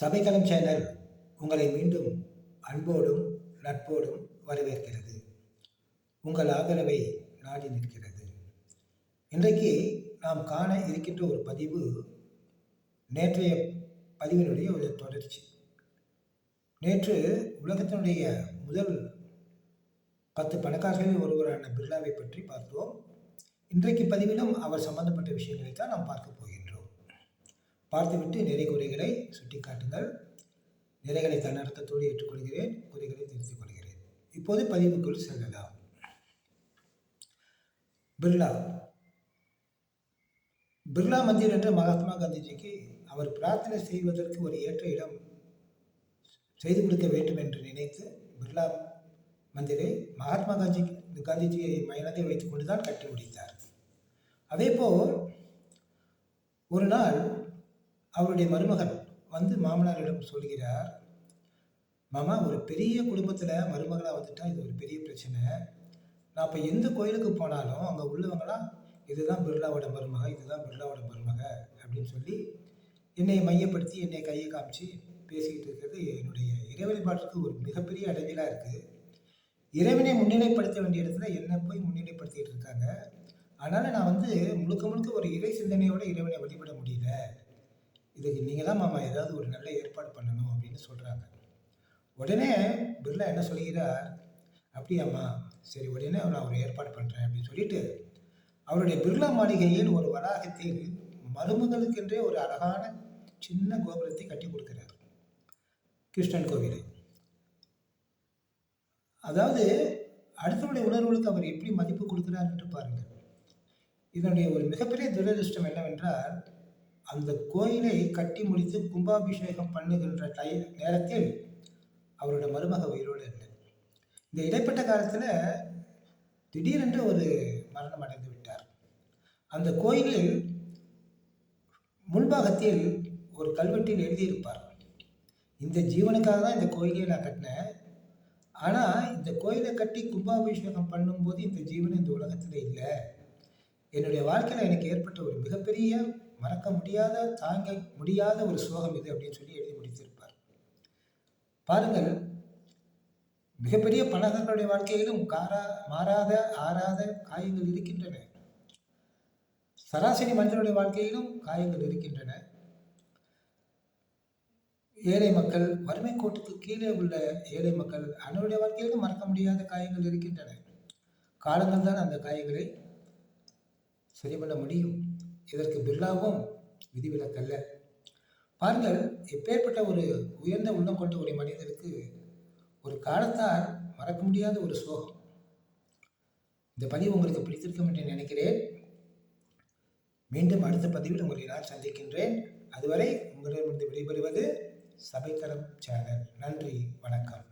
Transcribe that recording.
சபைக்களம் channel உங்களை மீண்டும் அன்போடும் நட்போடும் வரவேற்கிறது. உங்கள் ஆதரவை நாடி நிற்கிறது. இன்றைக்கு நாம் காண இருக்கின்ற ஒரு பதிவு நேற்றைய பதிவினுடைய ஒரு தொடர்ச்சி. நேற்று உலகத்தினுடைய முதல் பத்து பணக்காரர்களில் ஒருவரான பிர்லாவை பற்றி பார்த்தோம். இன்றைக்கு பதிவிலும் அவர் சம்பந்தப்பட்ட விஷயங்களை தான் நாம் பார்க்க போகிறோம். பார்த்துவிட்டு நிறை குறைகளை சுட்டிக்காட்டுங்கள். நிறைகளை தன்னடத்தத்தோடு ஏற்றுக்கொள்கிறேன். குறைகளை திருத்திக் கொள்கிறேன். இப்போது பதிவுக்குள் செல்லலாம். பிர்லா. பிர்லா மந்திர் என்ற மகாத்மா காந்திஜிக்கு அவர் பிரார்த்தனை செய்வதற்கு ஒரு ஏற்ற இடம் செய்து கொடுக்க வேண்டும் என்று நினைத்து பிர்லா மந்திரை மகாத்மா காந்தி காந்திஜியை மயனத்தை வைத்துக் தான் கட்டி முடித்தார். அதேபோல் ஒரு நாள் அவருடைய மருமகன் வந்து மாமனாரிடம் சொல்கிறார் மாமா ஒரு பெரிய குடும்பத்தில் மருமகளாக வந்துட்டால் இது ஒரு பெரிய பிரச்சனை. நான் இப்போ எந்த கோயிலுக்கு போனாலும் அங்கே உள்ளவங்களாம் இதுதான் பிர்லாவோட மருமக இதுதான் பிர்லாவோட மருமக அப்படின்னு சொல்லி என்னை மையப்படுத்தி என்னை கையை காமிச்சு பேசிக்கிட்டு இருக்கிறது என்னுடைய இறைவழிபாட்டுக்கு ஒரு மிகப்பெரிய அடைவிலாக இருக்குது இறைவனை முன்னிலைப்படுத்த வேண்டிய இடத்துல என்னை போய் முன்னிலைப்படுத்திகிட்டு இருக்காங்க. அதனால் நான் வந்து முழுக்க முழுக்க ஒரு இறை சிந்தனையோட இறைவனை வழிபட முடியல. இதுக்கு நீங்கள் தான் மாமா ஏதாவது ஒரு நல்ல ஏற்பாடு பண்ணணும் அப்படின்னு சொல்கிறாங்க உடனே பிர்லா என்ன சொல்கிறார் அப்படியாம்மா சரி உடனே நான் ஒரு ஏற்பாடு பண்ணுறேன் அப்படின்னு சொல்லிட்டு அவருடைய பிர்லா மாளிகையில் ஒரு வளாகத்தில் மருமகளுக்கென்றே ஒரு அழகான சின்ன கோபுரத்தை கட்டி கொடுக்கிறார். கிருஷ்ணன் கோவில். அதாவது அடுத்தவருடைய உணர்வுகளுக்கு அவர் எப்படி மதிப்பு கொடுக்கிறார் என்று பாருங்கள். இதனுடைய ஒரு மிகப்பெரிய துரதிருஷ்டம் என்னவென்றால் அந்த கோயிலை கட்டி முடித்து கும்பாபிஷேகம் பண்ணுகின்ற டை நேரத்தில் அவரோட மருமக உயிரோடு இல்லை இந்த இடைப்பட்ட காலத்தில் திடீரென்று ஒரு மரணம் அடைந்து விட்டார். அந்த கோயிலில் முன்பாகத்தில் ஒரு கல்வெட்டில் எழுதியிருப்பார். இந்த ஜீவனுக்காக தான் இந்த கோயிலை நான் கட்டினேன். ஆனால் இந்த கோயிலை கட்டி கும்பாபிஷேகம் பண்ணும்போது இந்த ஜீவன் இந்த உலகத்தில் இல்லை. என்னுடைய வாழ்க்கையில் எனக்கு ஏற்பட்ட ஒரு மிகப்பெரிய மறக்க முடியாத தாங்க முடியாத ஒரு சோகம் இது அப்படின்னு சொல்லி எழுதி முடித்திருப்பார். பாருங்கள் மிகப்பெரிய பணக்காரர்களுடைய வாழ்க்கையிலும் காரா மாறாத ஆறாத காயங்கள் இருக்கின்றன. சராசரி மனிதனுடைய வாழ்க்கையிலும் காயங்கள் இருக்கின்றன. ஏழை மக்கள் வறுமை கோட்டுக்கு கீழே உள்ள ஏழை மக்கள் அவனுடைய வாழ்க்கையிலும் மறக்க முடியாத காயங்கள் இருக்கின்றன. காலங்கள் தான் அந்த காயங்களை சரி பண்ண முடியும். இதற்கு பிர்லாவும் விதிவிலக்கல்ல. பாருங்கள் எப்பேற்பட்ட ஒரு உயர்ந்த உள்ளம் கொண்ட ஒரு மனிதருக்கு ஒரு காலத்தால் மறக்க முடியாத ஒரு சோகம். இந்த பதிவு உங்களுக்கு பிடித்திருக்கும் என்று நினைக்கிறேன். மீண்டும் அடுத்த பதிவில் உங்களை நான் சந்திக்கின்றேன். அதுவரை உங்களிடமிருந்து விடைபெறுவது சபைக்கரம் சேனல். நன்றி வணக்கம்.